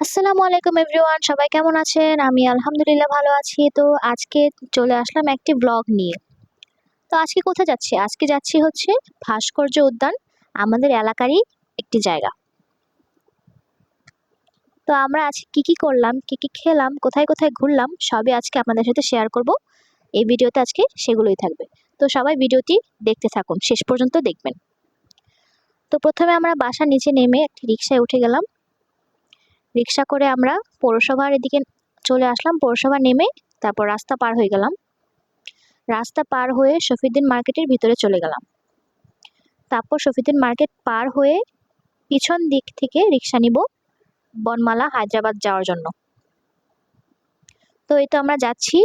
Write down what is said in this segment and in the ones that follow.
আসসালামু আলাইকুম এভরিওয়ান, সবাই কেমন আছেন? আমি আলহামদুলিল্লাহ ভালো আছি। তো আজকে চলে আসলাম একটি ব্লগ নিয়ে। তো আজকে কোথায় যাচ্ছি? আজকে যাচ্ছি হচ্ছে ভাস্কর্য উদ্যান, আমাদের এলাকারই একটি জায়গা। তো আমরা আজকে কি কি করলাম, কি কি খেলাম, কোথায় কোথায় ঘুরলাম, সবই আজকে আপনাদের সাথে শেয়ার করব। এই ভিডিওতে আজকে সেগুলোই থাকবে। তো সবাই ভিডিওটি দেখতে থাকুন, শেষ পর্যন্ত দেখবেন। তো প্রথমে আমরা বাসার নিচে নেমে একটি রিক্সায় উঠে গেলাম। রিক্সা করে আমরা পৌরসভার এদিকে চলে আসলাম। পৌরসভা নেমে তারপর রাস্তা পার হয়ে গেলাম। রাস্তা পার হয়ে শফিউদ্দিন মার্কেটের ভিতরে চলে গেলাম। তারপর শফিউদ্দিন মার্কেট পার হয়ে পিছন দিক থেকে রিক্সা নিব বনমালা, হায়দ্রাবাদ যাওয়ার জন্য। তো এই তো আমরা যাচ্ছি।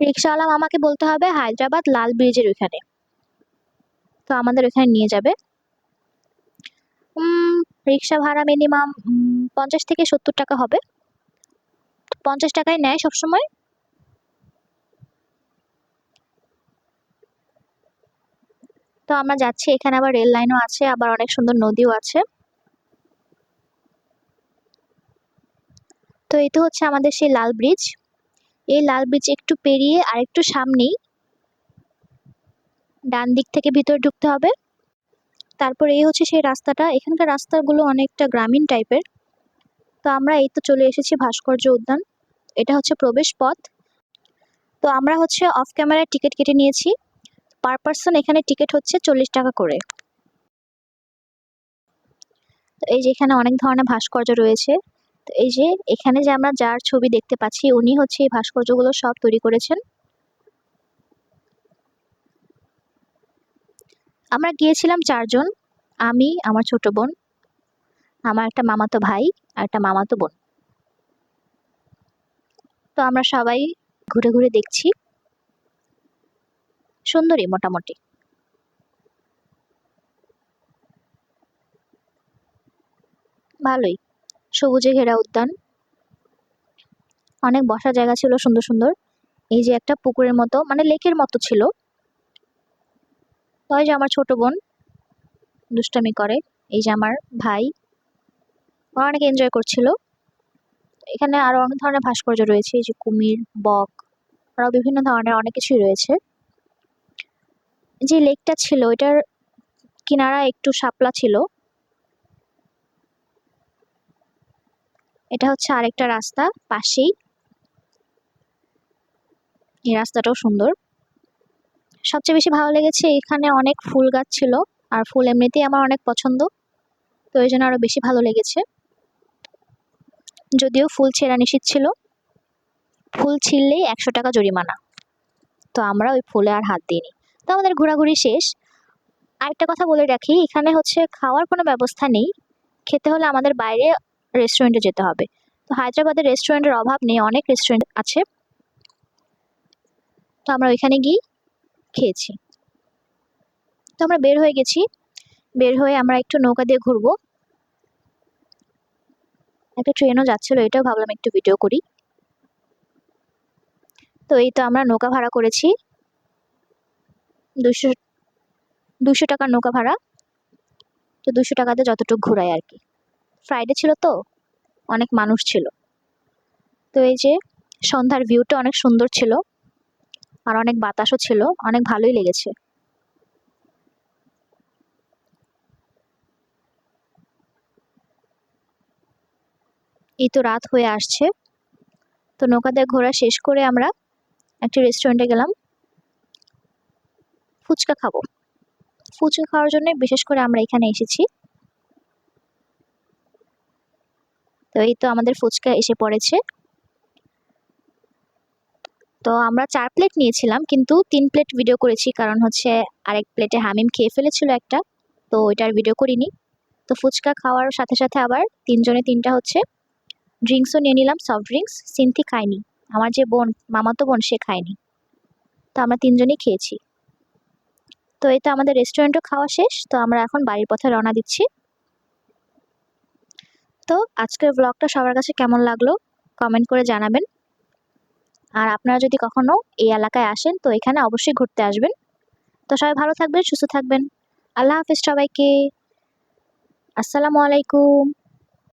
রিক্সাওয়ালা আমাকে বলতে হবে, হায়দ্রাবাদ লাল ব্রিজের ওইখানে। তো আমাদের ওইখানে নিয়ে যাবে। রিক্সা ভাড়া মিনিমাম পঞ্চাশ থেকে সত্তর টাকা হবে। পঞ্চাশ টাকায় নেয় সবসময়। তো আমরা যাচ্ছি, এখানে আবার রেল লাইনও আছে, আবার অনেক সুন্দর নদীও আছে। তো এই তো হচ্ছে আমাদের সেই লাল ব্রিজ এই লাল ব্রিজ একটু পেরিয়ে আর একটু সামনেই ডান দিক থেকে ভিতরে ঢুকতে হবে। তারপর এই হচ্ছে সেই রাস্তাটা। এখানকার রাস্তাগুলো অনেকটা গ্রামীণ টাইপের। তো আমরা এই তো চলে এসেছি ভাস্কর্য উদ্যান। এটা হচ্ছে প্রবেশ পথ। তো আমরা হচ্ছে অফ ক্যামেরায় টিকিট কেটে নিয়েছি। পার পার্সন এখানে টিকিট হচ্ছে চল্লিশ টাকা করে। তো এই যে এখানে অনেক ধরনের ভাস্কর্য রয়েছে। তো এই যে এখানে যে আমরা যার ছবি দেখতে পাচ্ছি, উনি হচ্ছে এই ভাস্কর্যগুলো সব তৈরি করেছেন। আমরা গিয়েছিলাম চারজন, আমি, আমার ছোট বোন, আমার একটা মামাতো ভাই আর একটা মামাতো বোন। তো আমরা সবাই ঘুরে ঘুরে দেখছি। সুন্দরী মোটামুটি। ভালোই। সবুজে ঘেরা উদ্যান। অনেক বসার জায়গা ছিল সুন্দর সুন্দর। এই যে একটা পুকুরের মতো মানে লেকের মতো ছিল। তো এই যে আমার ছোট বোন দুষ্টামি করে। এই যে আমার ভাই, ওরা অনেক এনজয় করছিল। এখানে আরও অনেক ধরনের ভাস্কর্য রয়েছে, এই যে কুমির, বক আরও বিভিন্ন ধরনের অনেক কিছুই রয়েছে। যে লেকটা ছিল এটার কিনারা একটু শাপলা ছিল। এটা হচ্ছে আরেকটা রাস্তা, পাশেই। এই রাস্তাটাও সুন্দর। সবচেয়ে বেশি ভালো লেগেছে এখানে অনেক ফুল গাছ ছিল, আর ফুল এমনিতেই আমার অনেক পছন্দ, তো এই জন্য আরও বেশি ভালো লেগেছে। যদিও ফুল ছেঁড়া নিষিদ্ধ ছিল, ফুল ছিঁড়লেই একশো টাকা জরিমানা, তো আমরা ওই ফুলে আর হাত দিইনি। তো আমাদের ঘোরাঘুরি শেষ। আরেকটা কথা বলে রাখি, এখানে হচ্ছে খাওয়ার কোনো ব্যবস্থা নেই, খেতে হলে আমাদের বাইরে রেস্টুরেন্টে যেতে হবে। তো হায়দ্রাবাদের রেস্টুরেন্টের অভাব নেই, অনেক রেস্টুরেন্ট আছে। তো আমরা ওইখানে গিয়ে খেয়েছি। তো আমরা বের হয়ে গেছি। বের হয়ে আমরা একটু নৌকা দিয়ে ঘুরবো। একটা ট্রেনও যাচ্ছিল, এটাও ভাবলাম একটু ভিডিও করি। তো এই তো আমরা নৌকা ভাড়া করেছি। দুশো দুশো টাকার নৌকা ভাড়া। তো দুশো টাকাতে যতটুকু ঘোরায় আর কি। ফ্রাইডে ছিল তো, অনেক মানুষ ছিল। তো এই যে সন্ধ্যার ভিউটা অনেক সুন্দর ছিল। আর অনেক বাতাসও ছিল, অনেক ভালোই লেগেছে। এই তো রাত হয়ে আসছে। তো নৌকাতে ঘোরা শেষ করে আমরা একটি রেস্টুরেন্টে গেলাম। ফুচকা খাব। ফুচকা খাওয়ার জন্য বিশেষ করে আমরা এখানে এসেছি। তো এই তো আমাদের ফুচকা এসে পড়েছে। তো আমরা চার প্লেট নিয়েছিলাম, কিন্তু তিন প্লেট ভিডিও করেছি, কারণ হচ্ছে আরেক প্লেটে হামিম খেয়ে ফেলেছিল একটা, তো ওইটার ভিডিও করিনি। তো ফুচকা খাওয়ার সাথে সাথে আবার তিনজনে তিনটা হচ্ছে ড্রিঙ্কসও নিয়ে নিলাম সফট ড্রিঙ্কস সিনথি খায়নি। আমার যে বোন, মামাতো বোন, সে খায়নি। তো আমরা তিনজনই খেয়েছি। তো এই তো আমাদের রেস্টুরেন্টও খাওয়া শেষ, তো আমরা এখন বাড়ির পথে রওনা দিচ্ছি। তো আজকের ব্লগটা সবার কাছে কেমন লাগল কমেন্ট করে জানাবেন। আর আপনারা যদি কখনো এই এলাকায় আসেন, তো এখানে অবশ্যই ঘুরতে আসবেন। তো সবাই ভালো থাকবেন, সুস্থ থাকবেন। আল্লাহ হাফিজ সবাইকে। আসসালামু আলাইকুম।